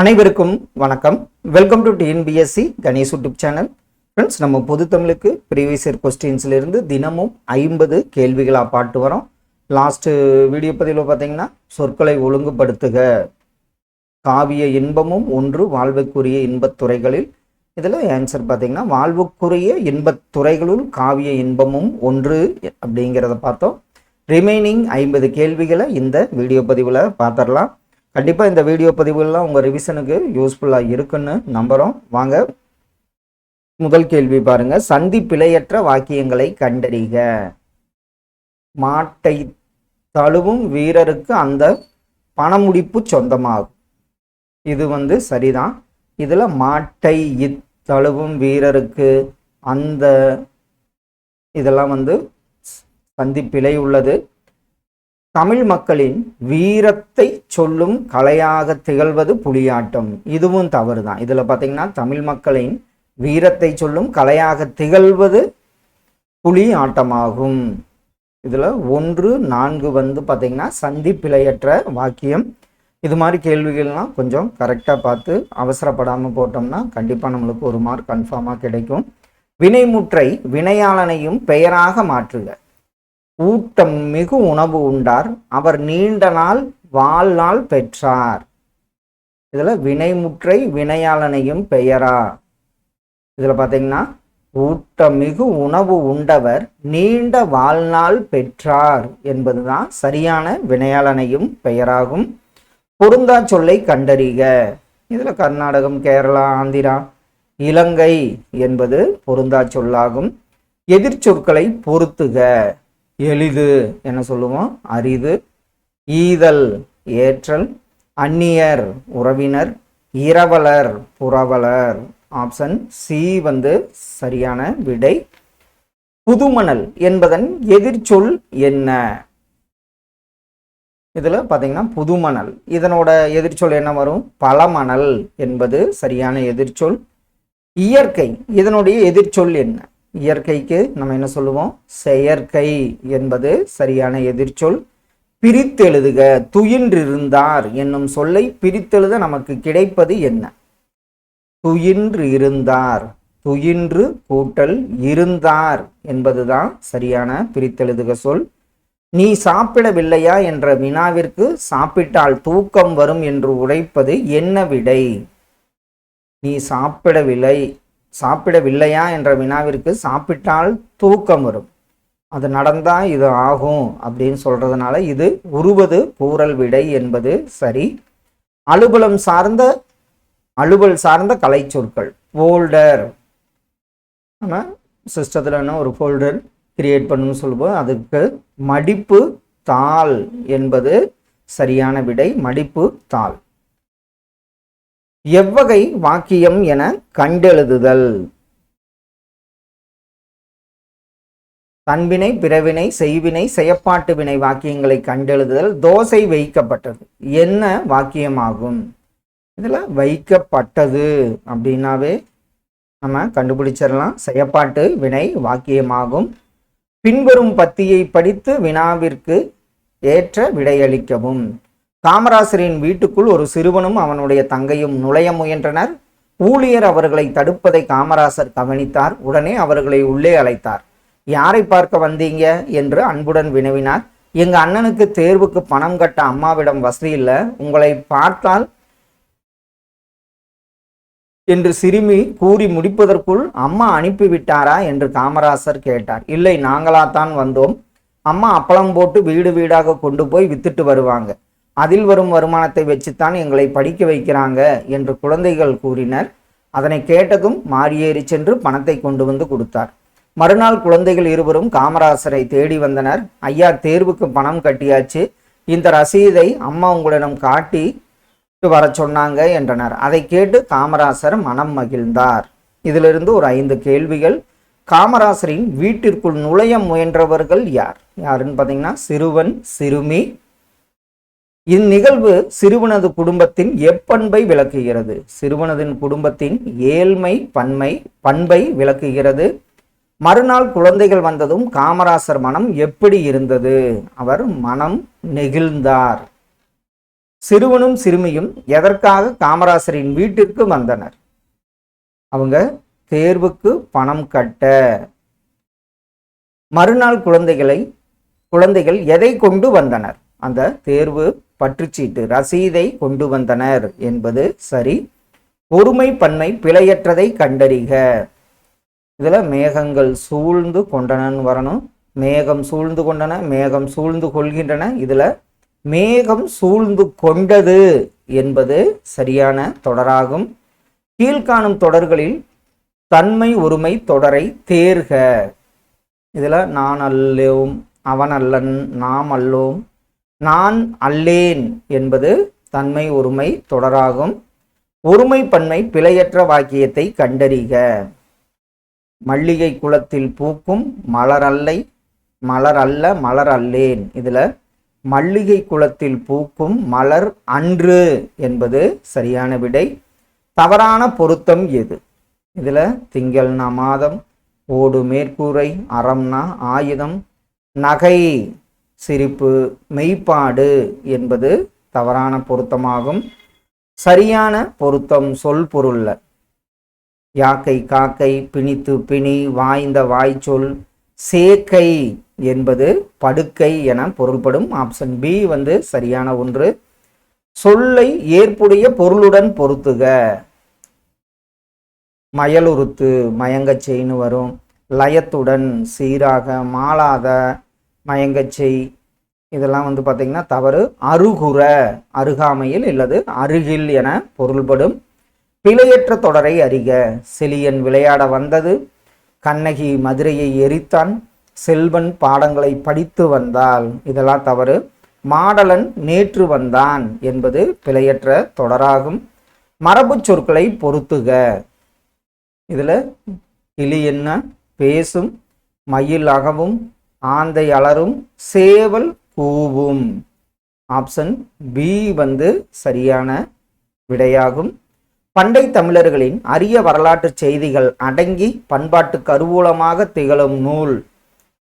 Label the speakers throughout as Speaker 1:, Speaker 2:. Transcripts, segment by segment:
Speaker 1: அனைவருக்கும் வணக்கம். Welcome to TNPSC Ganesh YouTube channel. Friends நம்ம பொது தமிழுக்கு ப்ரீவியஸ் இயர் கொஸ்டின்ஸ்லேருந்து தினமும் ஐம்பது கேள்விகளாக பாட்டு வரோம். லாஸ்ட்டு வீடியோ பதிவில் பார்த்தீங்கன்னா சொற்களை ஒழுங்குபடுத்துக. காவிய இன்பமும் ஒன்று வாழ்வுக்குரிய இன்பத்துறைகளில் இதில் ஆன்சர் பார்த்தீங்கன்னா வாழ்வுக்குரிய இன்பத்துறைகளுள் காவிய இன்பமும் ஒன்று அப்படிங்கிறத பார்த்தோம். ரிமைனிங் ஐம்பது கேள்விகளை இந்த வீடியோ பதிவில் பார்த்துடலாம் கண்டிப்பாக இந்த வீடியோ பதிவுகள்லாம் உங்கள் ரிவிஷனுக்கு யூஸ்ஃபுல்லாக இருக்குன்னு நம்புகிறோம் வாங்க முதல் கேள்வி பாருங்க. சந்தி பிழையற்ற வாக்கியங்களை கண்டறிக. மாட்டை தழுவும் வீரருக்கு அந்த பணமுடிப்பு சொந்தமாகும். இது வந்து சரிதான். இதில் மாட்டை இத்தழுவும் வீரருக்கு அந்த இதெல்லாம் வந்து சந்தி பிழை உள்ளது. தமிழ் மக்களின் வீரத்தை சொல்லும் கலையாக திகழ்வது புலியாட்டம். இதுவும் தவறு தான் இதில் பார்த்தீங்கன்னா தமிழ் மக்களின் வீரத்தை சொல்லும் கலையாக திகழ்வது புலி ஆட்டமாகும் இதில் ஒன்று நான்கு வந்து பார்த்தீங்கன்னா சந்தி பிழையற்ற வாக்கியம். இது மாதிரி கேள்விகள்லாம் கொஞ்சம் கரெக்டாக பார்த்து அவசரப்படாமல் போட்டோம்னா கண்டிப்பாக நம்மளுக்கு ஒரு மார்க் கன்ஃபார்மாக கிடைக்கும். வினைமுற்றை வினையாளனையும் பெயராக மாற்றுக. ஊட்டம் மிகு உணவு உண்டார். அவர் நீண்ட நாள் வாழ்நாள் பெற்றார். இதில் வினைமுற்றை வினையாளனையும் பெயரா இதில் பாத்தீங்கன்னா ஊட்டமிகு உணவு உண்டவர் நீண்ட வாழ்நாள் பெற்றார் என்பதுதான் சரியான வினையாளனையும் பெயராகும். பொருந்தா சொல்லை கண்டறிக. இதில் கர்நாடகம் கேரளா ஆந்திரா இலங்கை என்பது பொருந்தா சொல்லாகும் எதிர்ச்சொற்களை பொருத்துக. எளிது என சொல்லுவோம்? அரிது. ஈதல் ஏற்றல். அந்நியர் உறவினர். இரவலர் புறவலர். ஆப்ஷன் சி வந்து சரியான விடை. புதுமணல் என்பதன் எதிர்ச்சொல் என்ன? இதில் பார்த்தீங்கன்னா புதுமணல். இதனோட எதிர்ச்சொல் என்ன வரும்? பழமணல் என்பது சரியான எதிர்ச்சொல். இயற்கை இதனுடைய எதிர்ச்சொல் என்ன? இயற்கைக்கு நம்ம என்ன சொல்லுவோம்? செயற்கை என்பது சரியான எதிர்ச்சொல். பிரித்தெழுதுக துயின்றிருந்தார் என்னும் சொல்லை பிரித்தெழுத நமக்கு கிடைப்பது என்ன? துயின்று இருந்தார் துயின்று கூட்டல் இருந்தார் என்பதுதான் சரியான பிரித்தெழுதுக சொல். நீ சாப்பிடவில்லையா என்ற வினாவிற்கு சாப்பிட்டால் தூக்கம் வரும் என்று உரைப்பது என்ன விடை? நீ சாப்பிடவில்லை சாப்பிடவில்லையா என்ற வினாவிற்கு சாப்பிட்டால் தூக்கம் வரும். அது நடந்தால் இது ஆகும் அப்படின்னு சொல்கிறதுனால இது உருவது கூறல் விடை என்பது சரி. அலுவலம் சார்ந்த அலுவல் சார்ந்த கலை சொற்கள் ஃபோல்டர் ஆனால் சிஸ்டத்தில் என்ன ஒரு ஃபோல்டர் கிரியேட் பண்ணணும்னு சொல்லுவோம் அதுக்கு மடிப்பு தாள் என்பது சரியான விடை மடிப்பு தாள். எவ்வகை வாக்கியம் என கண்டெழுதுதல். தன்வினை பிறவினை செய்வினை செயப்பாட்டு வினை வாக்கியங்களை கண்டெழுதுதல் தோசை வைக்கப்பட்டது. என்ன வாக்கியமாகும்? இதில் வைக்கப்பட்டது அப்படின்னாவே நம்ம கண்டுபிடிச்சிடலாம். செயப்பாட்டு வினை வாக்கியமாகும். பின்வரும் பத்தியை படித்து வினாவிற்கு ஏற்ற விடையளிக்கவும். காமராசரின் வீட்டுக்குள் ஒரு சிறுவனும் அவனுடைய தங்கையும் நுழைய முயன்றனர். ஊழியர் அவர்களை தடுப்பதை காமராசர் கவனித்தார். உடனே அவர்களை உள்ளே அழைத்தார். யாரை பார்க்க வந்தீங்க? என்று அன்புடன் வினவினார். எங்க அண்ணனுக்கு தேர்வுக்கு பணம் கட்ட அம்மாவிடம் வசதி இல்லை. உங்களை பார்த்தால் என்று சிறுமி கூறி முடிப்பதற்குள் அம்மா அனுப்பிவிட்டாரா என்று காமராசர் கேட்டார். இல்லை நாங்களாத்தான் வந்தோம். அம்மா அப்பளம் போட்டு வீடு வீடாக கொண்டு போய் வித்துட்டு வருவாங்க. அதில் வரும் வருமானத்தை வச்சுத்தான் எங்களை படிக்க வைக்கிறாங்க என்று குழந்தைகள் கூறினர். அதனை கேட்டதும் மாறியேறி சென்று பணத்தை கொண்டு வந்து கொடுத்தார். மறுநாள் குழந்தைகள் இருவரும் காமராசரை தேடி வந்தனர். ஐயா தேர்வுக்கு பணம் கட்டியாச்சு. இந்த ரசீதை அம்மா உங்களிடம் காட்டி வர சொன்னாங்க என்றனர். அதை கேட்டு காமராசர் மனம் மகிழ்ந்தார். இதிலிருந்து ஒரு ஐந்து கேள்விகள். காமராசரின் வீட்டிற்குள் நுழைய முயன்றவர்கள் யார்? யாருன்னு பார்த்தீங்கன்னா சிறுவன் சிறுமி இந்நிகழ்வு சிறுவனது குடும்பத்தின் எப்பண்பை விளக்குகிறது. சிறுவனதின் குடும்பத்தின் ஏழ்மை பன்மை பண்பை விளக்குகிறது. மறுநாள் குழந்தைகள் வந்ததும் காமராசர் மனம் எப்படி இருந்தது? அவர் மனம் நெகிழ்ந்தார். சிறுவனும் சிறுமியும் எதற்காக காமராசரின் வீட்டிற்கு வந்தனர்? அவங்க தேர்வுக்கு பணம் கட்ட. மறுநாள் குழந்தைகளை குழந்தைகள் எதை கொண்டு வந்தனர்? அந்த தேர்வு பற்றுச்சீட்டு ரசீதை கொண்டு வந்தனர் என்பது சரி. பொறுமை பன்மை பிழையற்றதை கண்டறிக. இதில் மேகங்கள் சூழ்ந்து கொண்டனன்னு வரணும். மேகம் சூழ்ந்து கொண்டன மேகம் சூழ்ந்து கொள்கின்றன. இதில் மேகம் சூழ்ந்து கொண்டது என்பது சரியான தொடராகும். கீழ்காணும் தொடர்களில் தன்மை ஒருமை தொடரை தேர்க. இதில் நான் அல்லோம் அவன் அல்லன் நாம் அல்லோம் நான் அல்லேன் என்பது தன்மை ஒருமை தொடராகும். ஒருமை பன்மை பிழையற்ற வாக்கியத்தை கண்டறிக. மல்லிகை குளத்தில் பூக்கும் மலர் அல்லை மலர் அல்ல மலர் அல்லேன் இதில் மல்லிகை குளத்தில் பூக்கும் மலர் அன்று என்பது சரியான விடை. தவறான பொருத்தம் எது? இதில் திங்கள்னா மாதம் ஓடு மேற்கூரை அறம்னா ஆயுதம் நகை சிரிப்பு மெய்ப்பாடு என்பது தவறான பொருத்தமாகும். சரியான பொருத்தம் சொல் பொருள்ல. யாக்கை காக்கை பிணித்து பிணி வாய்ந்த வாய்ச்சொல். சேக்கை என்பது படுக்கை என பொருள்படும். ஆப்ஷன் பி வந்து சரியான ஒன்று. சொல்லை ஏற்புடைய பொருளுடன் பொருத்துக. மயலுறுத்து மயங்கச் மயங்கச்செய்னு வரும். லயத்துடன் சீராக மாளாத. மயங்கச்செய் இதெல்லாம் வந்து பார்த்தீங்கன்னா தவறு. அருகுற அருகாமையில் இல்லது அருகில் என பொருள்படும். பிழையற்ற தொடரை அறிக. செலியன் விளையாட வந்தது. கண்ணகி மதுரையை எரித்தான். செல்வன் பாடங்களை படித்து வந்தால் இதெல்லாம் தவறு. மாடலன் நேற்று வந்தான் என்பது பிழையற்ற தொடராகும். மரபுச் சொற்களை பொருத்துக இதில் கிளி என்ன? பேசும் மயில் அகவும் ஆந்தை அலரும் சேவல் கூவும். ஆப்ஷன் பி வந்து சரியான விடையாகும். பண்டை தமிழர்களின் அரிய வரலாற்று செய்திகள் அடங்கி பண்பாட்டு கருவூலமாக திகழும் நூல்.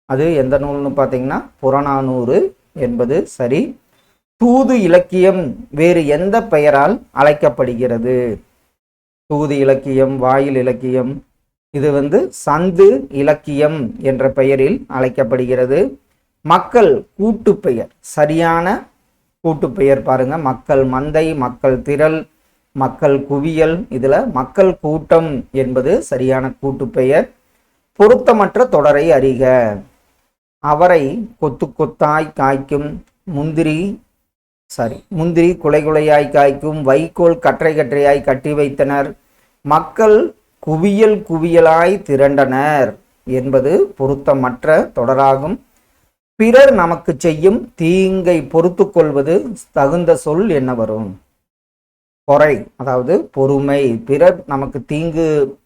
Speaker 1: அது எந்த நூல்னு பார்த்தீங்கன்னா புறநானூறு என்பது சரி. தூது இலக்கியம் வேறு எந்த பெயரால் அழைக்கப்படுகிறது? தூது இலக்கியம் வாயில் இலக்கியம் இது வந்து சந்து இலக்கியம் என்ற பெயரில் அழைக்கப்படுகிறது. மக்கள் கூட்டு பெயர் சரியான கூட்டு பெயர் பாருங்க. மக்கள் மந்தை மக்கள் திரள் மக்கள் குவியல். இதுல மக்கள் கூட்டம் என்பது சரியான கூட்டு பெயர். பொருத்தமற்ற தொடரை அறிக. அவரை கொத்து கொத்தாய் காய்க்கும் முந்திரி சாரி முந்திரி குலை குலையாய் காய்க்கும் வைக்கோல் கற்றை கற்றையாய் கட்டி வைத்தனர். மக்கள் குவியல் குவியலாய் திரண்டனர் என்பது பொருத்தமற்ற தொடராகும். பிறர் நமக்கு செய்யும் தீங்கை பொறுத்து கொள்வது தகுந்த சொல் என்ன வரும் பொறை அதாவது பொறுமை. பிறர் நமக்கு தீங்கு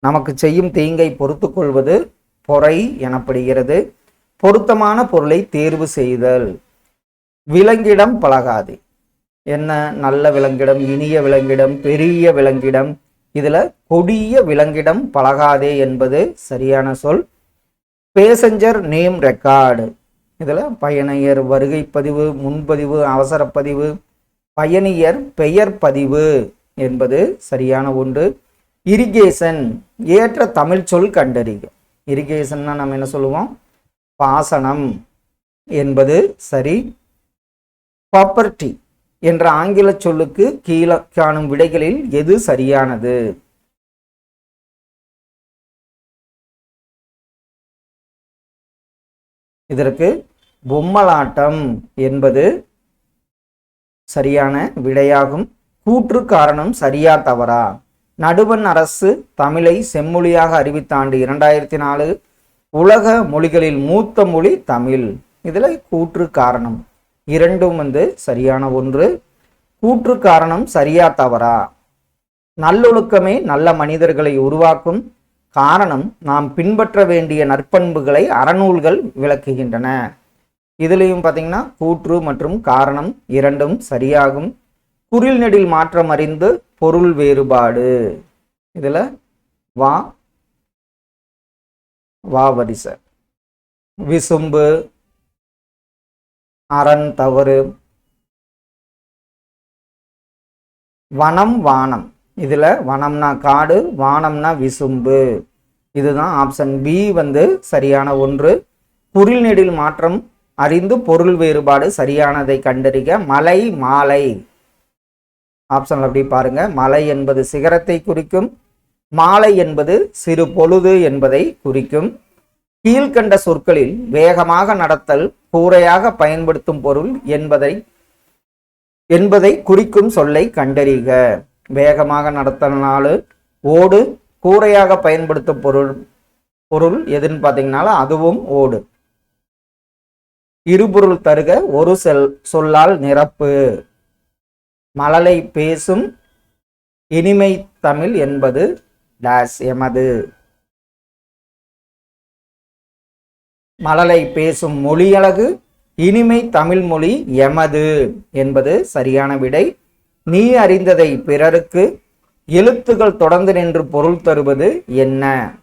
Speaker 1: நமக்கு செய்யும் தீங்கை பொறுத்து கொள்வது பொறை எனப்படுகிறது. பொருத்தமான பொருளை தேர்வு செய்தல். விலங்கிடம் பழகாது. என்ன? நல்ல விலங்கிடம் இனிய விலங்கிடம் பெரிய விலங்கிடம் இதில் கொடிய விலங்கிடம் பழகாதே என்பது சரியான சொல். Passenger name record. இதில் பயணியர் வருகை பதிவு முன்பதிவு அவசரப்பதிவு பயணியர் பெயர் பதிவு என்பது சரியான ஒன்று. இரிகேஷன் ஏற்ற தமிழ் சொல் கண்டறிக. இரிகேஷன்னா நம்ம என்ன சொல்லுவோம்? பாசனம் என்பது சரி. ப்ராப்பர்ட்டி என்ற ஆங்கில சொல்லுக்கு கீழே காணும் விடைகளில் எது சரியானது? இதற்கு பொம்மலாட்டம் என்பது சரியான விடையாகும். கூற்று காரணம் சரியா தவறா? நடுவண் அரசு தமிழை செம்மொழியாக அறிவித்த ஆண்டு இரண்டாயிரத்தி நாலு உலக மொழிகளில் மூத்த மொழி தமிழ். இதில் கூற்று காரணம். இரண்டும் வந்து சரியான ஒன்று. கூற்று காரணம் சரியா தவறா? நல்லொழுக்கமே நல்ல மனிதர்களை உருவாக்கும் காரணம் நாம் பின்பற்ற வேண்டிய நற்பண்புகளை அறநூல்கள் விளக்குகின்றன. இதுலேயும் பார்த்தீங்கன்னா கூற்று மற்றும் காரணம் இரண்டும் சரியாகும். குரில் நெடில் மாற்றம் அறிந்து பொருள் வேறுபாடு. இதில் வா வா வரிசை. விசும்பு அரண் தவறு. வனம் வானம். இதில் வனம்னா காடு வானம்னா விசும்பு. இதுதான் ஆப்ஷன் பி வந்து சரியான ஒன்று. பொருள் நெடில் மாற்றம் அறிந்து பொருள் வேறுபாடு சரியானதை கண்டறிக. மலை மாலை. ஆப்ஷன் அப்படி பாருங்க. மலை என்பது சிகரத்தை குறிக்கும். மாலை என்பது சிறு பொழுது என்பதை குறிக்கும். கீழ்கண்ட சொற்களில் வேகமாக நடத்தல் கூரையாக பயன்படுத்தும் பொருள் என்பதை என்பதை குறிக்கும் சொல்லை கண்டறிக. வேகமாக நடத்தனால ஓடு கூரையாக பயன்படுத்தும் பொருள் பொருள் எதுன்னு பார்த்தீங்கன்னால அதுவும் ஓடு. இருபொருள் தருக ஒரு செல் சொல்லால் நிரப்பு. மழலை பேசும் இனிமை தமிழ் என்பது டேஸ் எமது. மழலை பேசும் மொழியழகு இனிமை தமிழ் மொழி எமது என்பது சரியான விடை. நீ அறிந்ததை பிறருக்கு எழுத்துக்கள் தொடர்ந்து நின்று பொருள் தருவது என்ன?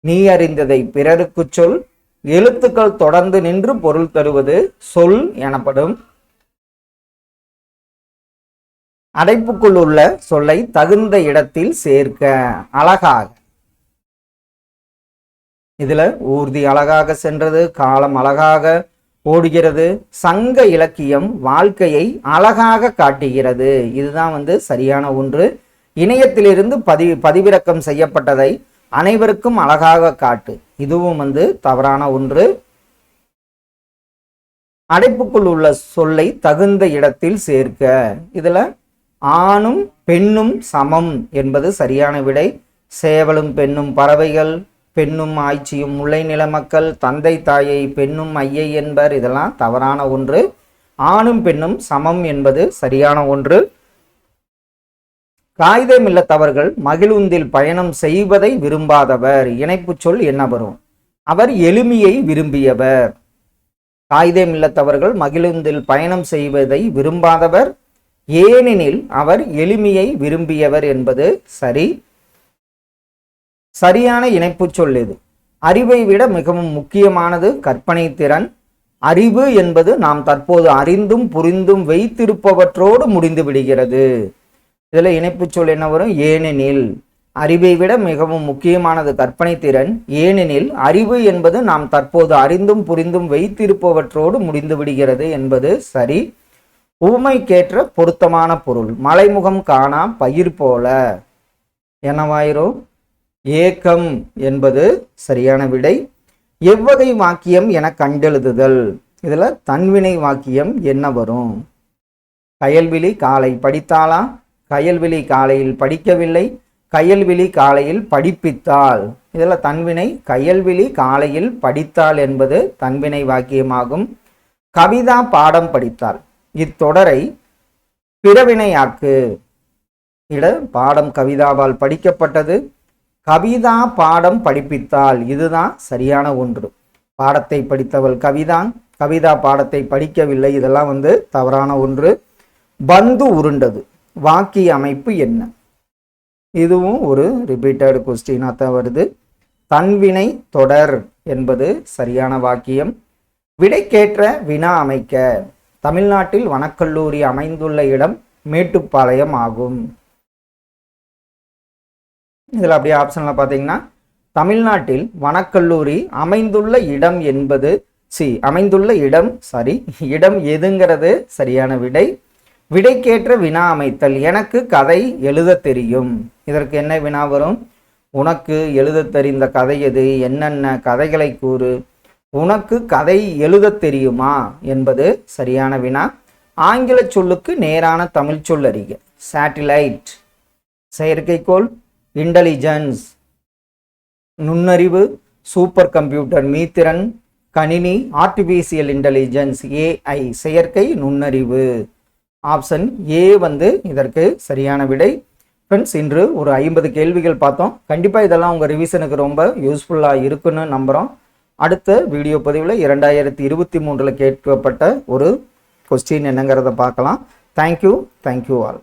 Speaker 1: நீ அறிந்ததை பிறருக்கு சொல் எழுத்துக்கள் தொடர்ந்து நின்று பொருள் தருவது சொல் எனப்படும். அடைப்புக்குள் உள்ள சொல்லை தகுந்த இடத்தில் சேர்க்க அழகாக. இதில் ஊர்தி அழகாக சென்றது காலம் அழகாக ஓடுகிறது. சங்க இலக்கியம் வாழ்க்கையை அழகாக காட்டுகிறது. இதுதான் வந்து சரியான ஒன்று. இணையத்திலிருந்து பதி பதிவிறக்கம் செய்யப்பட்டதை அனைவருக்கும் அழகாக காட்டு. இதுவும் வந்து தவறான ஒன்று. அடைப்புக்குள் உள்ள சொல்லை தகுந்த இடத்தில் சேர்க்க. இதில் ஆணும் பெண்ணும் சமம் என்பது சரியான விடை. சேவலும் பெண்ணும் பறவைகள் பெண்ணும் ஆய்ச்சியும் முல்லை நில மக்கள் தந்தை தாயை பெண்ணும் ஐயை என்பர். இதெல்லாம் தவறான ஒன்று. ஆணும் பெண்ணும் சமம் என்பது சரியான ஒன்று. காகிதம் இல்லத்தவர்கள் மகிழுந்தில் பயணம் செய்வதை விரும்பாதவர். இணைப்புச் சொல் என்ன வரும்? அவர் எளிமையை விரும்பியவர். காகிதம் இல்லத்தவர்கள் மகிழுந்தில் பயணம் செய்வதை விரும்பாதவர். ஏனெனில் அவர் எளிமையை விரும்பியவர் என்பது சரி. சரியான இணைப்பு சொல் இது அறிவை விட மிகவும் முக்கியமானது கற்பனை திறன். அறிவு என்பது நாம் தற்போது அறிந்தும் புரிந்தும் வைத்திருப்பவற்றோடு முடிந்து விடுகிறது. இதில் இணைப்பு சொல் என்ன வரும்? ஏனெனில். அறிவை விட மிகவும் முக்கியமானது கற்பனை திறன். ஏனெனில் அறிவு என்பது நாம் தற்போது அறிந்தும் புரிந்தும் வைத்திருப்பவற்றோடு முடிந்து விடுகிறது என்பது சரி. உவமைக்கேற்ற பொருத்தமான பொருள். மலைமுகம் காணா பயிர் போல. என்னவாயிரும்? ஏக்கம் என்பது சரியான விடை. எவ்வகை வாக்கியம் என கண்டெழுதுதல். இதில் தன்வினை வாக்கியம் என்ன வரும்? கயல்விழி காலை படித்தாளா? கயல்விழி காலையில் படிக்கவில்லை. கயல்விழி காலையில் படிப்பித்தாள். இதில் தன்வினை கயல்விழி காலையில் படித்தாள் என்பது தன்வினை வாக்கியமாகும். கவிதா பாடம் படித்தாள். இத்தொடரை பிறவினையாக்கு. இட பாடம் கவிதாவால் படிக்கப்பட்டது. கவிதா பாடம் படிப்பித்தாள். இதுதான் சரியான ஒன்று. பாடத்தை படித்தவள் கவிதா. கவிதா பாடத்தை படிக்கவில்லை. இதெல்லாம் வந்து தவறான ஒன்று. பந்து உருண்டது. வாக்கிய அமைப்பு என்ன? இதுவும் ஒரு ரிப்பீட்டட் கொஸ்டினாக தான் வருது. தன்வினை தொடர் என்பது சரியான வாக்கியம். விடைக்கேற்ற வினா அமைக்க. தமிழ்நாட்டில் வனக்கல்லூரி அமைந்துள்ள இடம் மேட்டுப்பாளையம் ஆகும். இதில் அப்படியே ஆப்ஷனில் பார்த்தீங்கன்னா தமிழ்நாட்டில் வனக்கல்லூரி அமைந்துள்ள இடம் என்பது சி அமைந்துள்ள இடம் சரி இடம் எதுங்கிறது சரியான விடை. விடைக்கேற்ற வினா அமைத்தல் எனக்கு கதை எழுத தெரியும். இதற்கு என்ன வினா வரும்? உனக்கு எழுத தெரிந்த கதை எது? என்னென்ன கதைகளை கூறு? உனக்கு கதை எழுத தெரியுமா? என்பது சரியான வினா. ஆங்கில சொல்லுக்கு நேரான தமிழ் சொல் அறிக. சேட்டிலைட் செயற்கைக்கோள். இன்டெலிஜென்ஸ் நுண்ணறிவு சூப்பர் கம்ப்யூட்டர் மீத்திறன் கணினி ஆர்டிஃபிஷியல் இன்டெலிஜென்ஸ் ஏஐ செயற்கை நுண்ணறிவு. ஆப்ஷன் ஏ வந்து இதற்கு சரியான விடை. ஃப்ரெண்ட்ஸ் இன்று ஒரு ஐம்பது கேள்விகள் பார்த்தோம். கண்டிப்பாக இதெல்லாம் உங்கள் ரிவிஷனுக்கு ரொம்ப யூஸ்ஃபுல்லாக இருக்குன்னு நம்புகிறோம் அடுத்த வீடியோ பதிவில் இரண்டாயிரத்தி இருபத்தி மூன்றில் கேட்கப்பட்ட ஒரு கொஸ்டின் என்னங்கிறத பார்க்கலாம். Thank you thank you all